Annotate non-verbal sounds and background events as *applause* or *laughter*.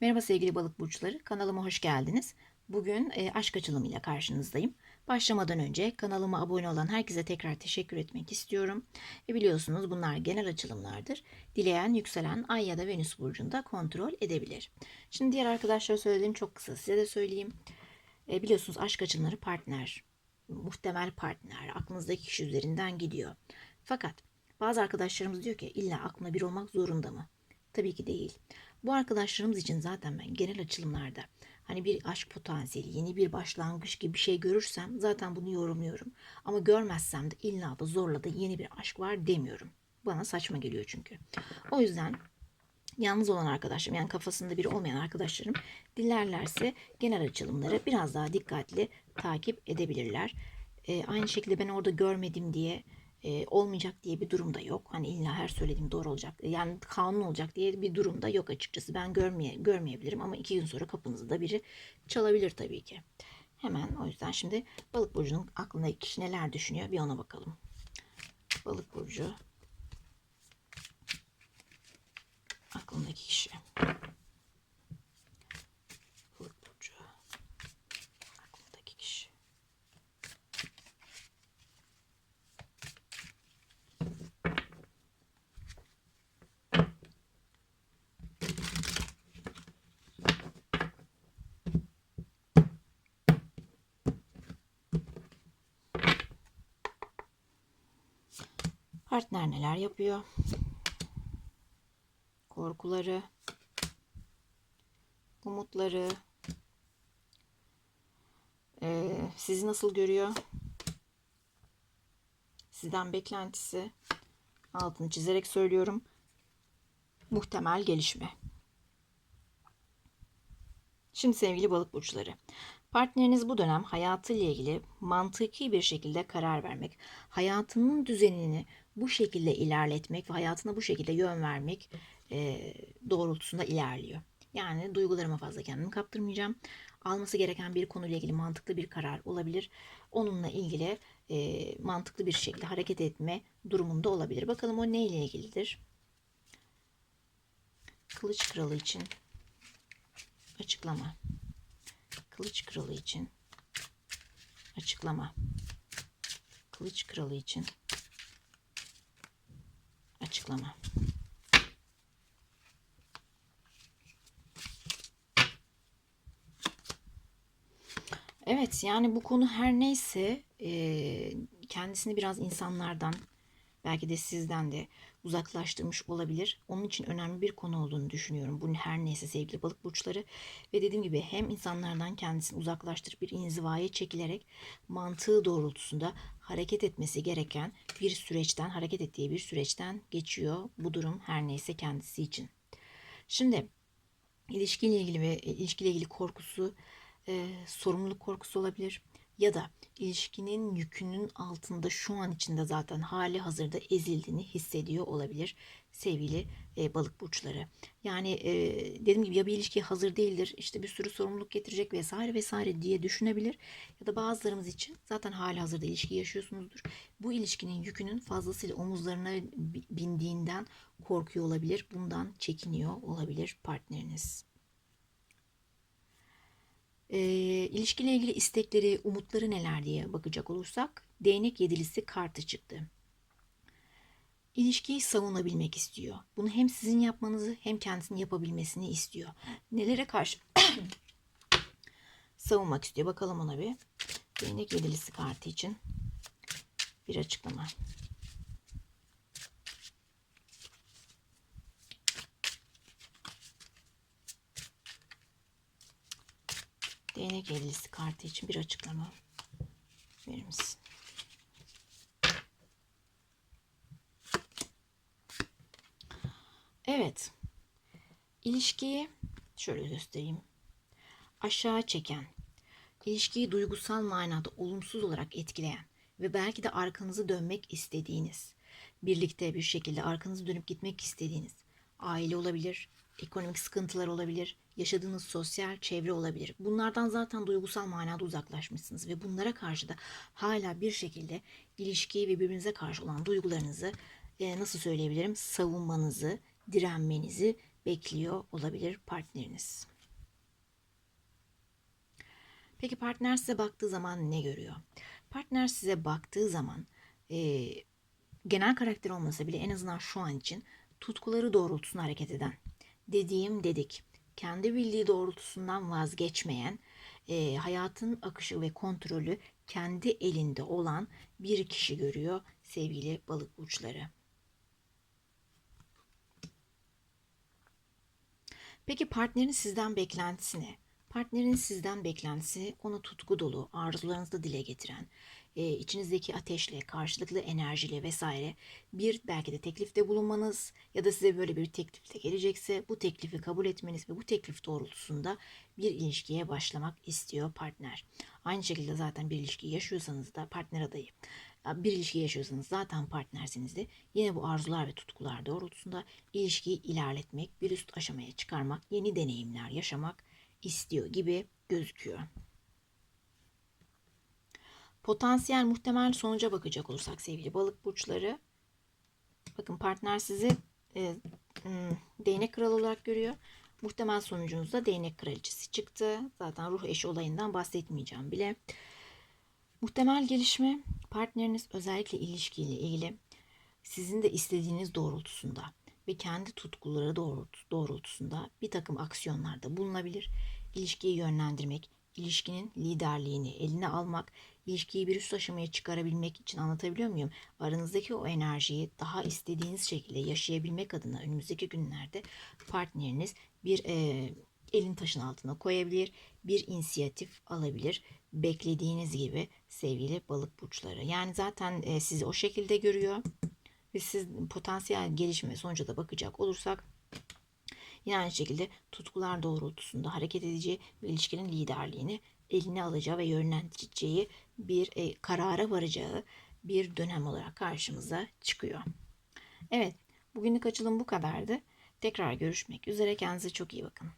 Merhaba sevgili balık burçları, kanalıma hoş geldiniz. Bugün e, aşk açılımıyla karşınızdayım. Başlamadan önce kanalıma abone olan herkese tekrar teşekkür etmek istiyorum. E biliyorsunuz bunlar genel açılımlardır. Dileyen yükselen ay ya da venüs burcunda kontrol edebilir. Şimdi diğer arkadaşlara söylediğim çok kısa size de söyleyeyim. E, biliyorsunuz aşk açılımları partner, muhtemel partner, aklınızdaki kişi üzerinden gidiyor. Fakat bazı arkadaşlarımız diyor ki illa aklına bir olmak zorunda mı? Tabii ki değil. Bu arkadaşlarımız için zaten ben genel açılımlarda hani bir aşk potansiyeli, yeni bir başlangıç gibi bir şey görürsem zaten bunu yorumluyorum. Ama görmezsem de illa da zorla da yeni bir aşk var demiyorum. Bana saçma geliyor çünkü. O yüzden yalnız olan arkadaşlarım yani kafasında biri olmayan arkadaşlarım dilerlerse genel açılımları biraz daha dikkatli takip edebilirler. Ee, aynı şekilde ben orada görmedim diye e, olmayacak diye bir durum da yok. Hani illa her söylediğim doğru olacak. Yani kanun olacak diye bir durum da yok açıkçası. Ben görmeye, görmeyebilirim ama iki gün sonra kapınızda da biri çalabilir tabii ki. Hemen o yüzden şimdi balık burcunun aklındaki kişi neler düşünüyor bir ona bakalım. Balık burcu aklındaki kişi. Balık burcu aklındaki kişi. Partner neler yapıyor? Korkuları, umutları, eee, sizi nasıl görüyor? Sizden beklentisi, altını çizerek söylüyorum, muhtemel gelişme. Şimdi sevgili balık burçları, partneriniz bu dönem hayatıyla ilgili mantıki bir şekilde karar vermek, hayatının düzenini bu şekilde ilerletmek ve hayatına bu şekilde yön vermek e, doğrultusunda ilerliyor. Yani duygularıma fazla kendimi kaptırmayacağım. Alması gereken bir konuyla ilgili mantıklı bir karar olabilir. Onunla ilgili e, mantıklı bir şekilde hareket etme durumunda olabilir. Bakalım o neyle ilgilidir? Kılıç kralı için açıklama. Kılıç kralı için açıklama. Kılıç kralı için açıklama. Evet yani bu konu her neyse kendisini biraz insanlardan belki de sizden de uzaklaştırmış olabilir. Onun için önemli bir konu olduğunu düşünüyorum. Bu her neyse sevgili balık burçları ve dediğim gibi hem insanlardan kendisini uzaklaştırıp bir inzivaya çekilerek mantığı doğrultusunda hareket etmesi gereken bir süreçten hareket ettiği bir süreçten geçiyor bu durum her neyse kendisi için. Şimdi ilişkiyle ilgili ve ilişkiyle ilgili korkusu, e, sorumluluk korkusu olabilir ya da ilişkinin yükünün altında şu an içinde zaten hali hazırda ezildiğini hissediyor olabilir sevgili e, balık burçları. Yani e, dediğim gibi ya bir ilişkiye hazır değildir işte bir sürü sorumluluk getirecek vesaire vesaire diye düşünebilir. Ya da bazılarımız için zaten hali hazırda ilişki yaşıyorsunuzdur. Bu ilişkinin yükünün fazlasıyla omuzlarına bindiğinden korkuyor olabilir. Bundan çekiniyor olabilir partneriniz. E, ilişkiyle ilgili istekleri, umutları neler diye bakacak olursak değnek yedilisi kartı çıktı. İlişkiyi savunabilmek istiyor. Bunu hem sizin yapmanızı hem kendisinin yapabilmesini istiyor. Nelere karşı *coughs* savunmak istiyor? Bakalım ona bir. Değnek yedilisi kartı için bir açıklama. Değnek ellisi kartı için bir açıklama verir misin? Evet. İlişkiyi şöyle göstereyim. Aşağı çeken, ilişkiyi duygusal manada olumsuz olarak etkileyen ve belki de arkanızı dönmek istediğiniz, birlikte bir şekilde arkanızı dönüp gitmek istediğiniz aile olabilir, ekonomik sıkıntılar olabilir, yaşadığınız sosyal çevre olabilir. Bunlardan zaten duygusal manada uzaklaşmışsınız ve bunlara karşı da hala bir şekilde ilişkiyi ve birbirinize karşı olan duygularınızı e, nasıl söyleyebilirim savunmanızı, direnmenizi bekliyor olabilir partneriniz. Peki partner size baktığı zaman ne görüyor? Partner size baktığı zaman e, genel karakter olmasa bile en azından şu an için tutkuları doğrultusunda hareket eden, dediğim dedik, kendi bildiği doğrultusundan vazgeçmeyen, e, hayatın akışı ve kontrolü kendi elinde olan bir kişi görüyor sevgili balık burçları. Peki partnerin sizden beklentisi ne? Partnerin sizden beklentisi onu tutku dolu, arzularınızı dile getiren, e, içinizdeki ateşle, karşılıklı enerjiyle vesaire bir belki de teklifte bulunmanız ya da size böyle bir teklifte gelecekse bu teklifi kabul etmeniz ve bu teklif doğrultusunda bir ilişkiye başlamak istiyor partner. Aynı şekilde zaten bir ilişki yaşıyorsanız da partner adayı bir ilişki yaşıyorsanız zaten partnersiniz de yine bu arzular ve tutkular doğrultusunda ilişkiyi ilerletmek, bir üst aşamaya çıkarmak, yeni deneyimler yaşamak istiyor gibi gözüküyor. Potansiyel muhtemel sonuca bakacak olursak sevgili balık burçları. Bakın partner sizi e, hmm, değnek kralı olarak görüyor. Muhtemel sonucunuzda değnek kraliçesi çıktı. Zaten ruh eşi olayından bahsetmeyeceğim bile. Muhtemel gelişme partneriniz özellikle ilişkiyle ilgili sizin de istediğiniz doğrultusunda ve kendi tutkuları doğrultusunda bir takım aksiyonlarda bulunabilir. İlişkiyi yönlendirmek, ilişkinin liderliğini eline almak, ilişkiyi bir üst aşamaya çıkarabilmek için anlatabiliyor muyum? Aranızdaki o enerjiyi daha istediğiniz şekilde yaşayabilmek adına önümüzdeki günlerde partneriniz bir e, elin taşın altına koyabilir, bir inisiyatif alabilir. Beklediğiniz gibi sevgili balık burçları. Yani zaten e, sizi o şekilde görüyor ve siz potansiyel gelişme sonuca da bakacak olursak yine aynı şekilde tutkular doğrultusunda hareket edeceği ve ilişkinin liderliğini eline alacağı ve yönlendireceği bir e, karara varacağı bir dönem olarak karşımıza çıkıyor. Evet, bugünlük açılım bu kadardı. Tekrar görüşmek üzere. Kendinize çok iyi bakın.